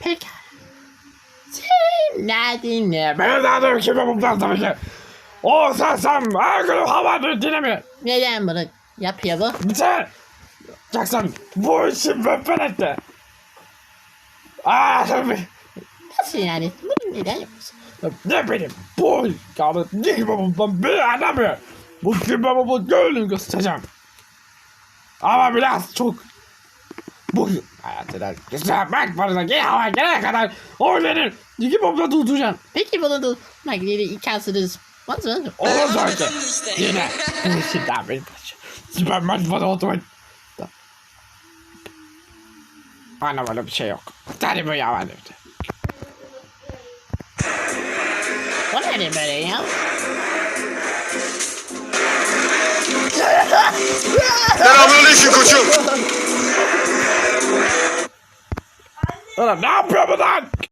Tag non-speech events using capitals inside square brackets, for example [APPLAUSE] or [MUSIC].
Pekala. Sen ne dinle? Ben de adım kime bu tabii ki. O sersem her gün hava dinlemiyor. Neden bunu yapıyor bu? Bir şey. Jackson bu işi ben etti. Aa tabii. Nasıl yani? Bunu neden yapıyorsun? Ne bileyim bu yani ne gibi bundan bir anlamıyor. Bu gibi bu gönlünü göstereceğim. Ama biraz çok bu hayatına güzelmek barındaki hava gelene kadar oyunun iki bomba durduracağım. Peki bunu da makineli ikazınız var mı? Olacak ki yine [LAUGHS] bu işin daha benim başı. Süperman bana otomatik. Bana böyle bir şey yok. Tane bu yalan evde. O ne böyle ya? [LAUGHS] Oğlum ne yapıyor bu lan?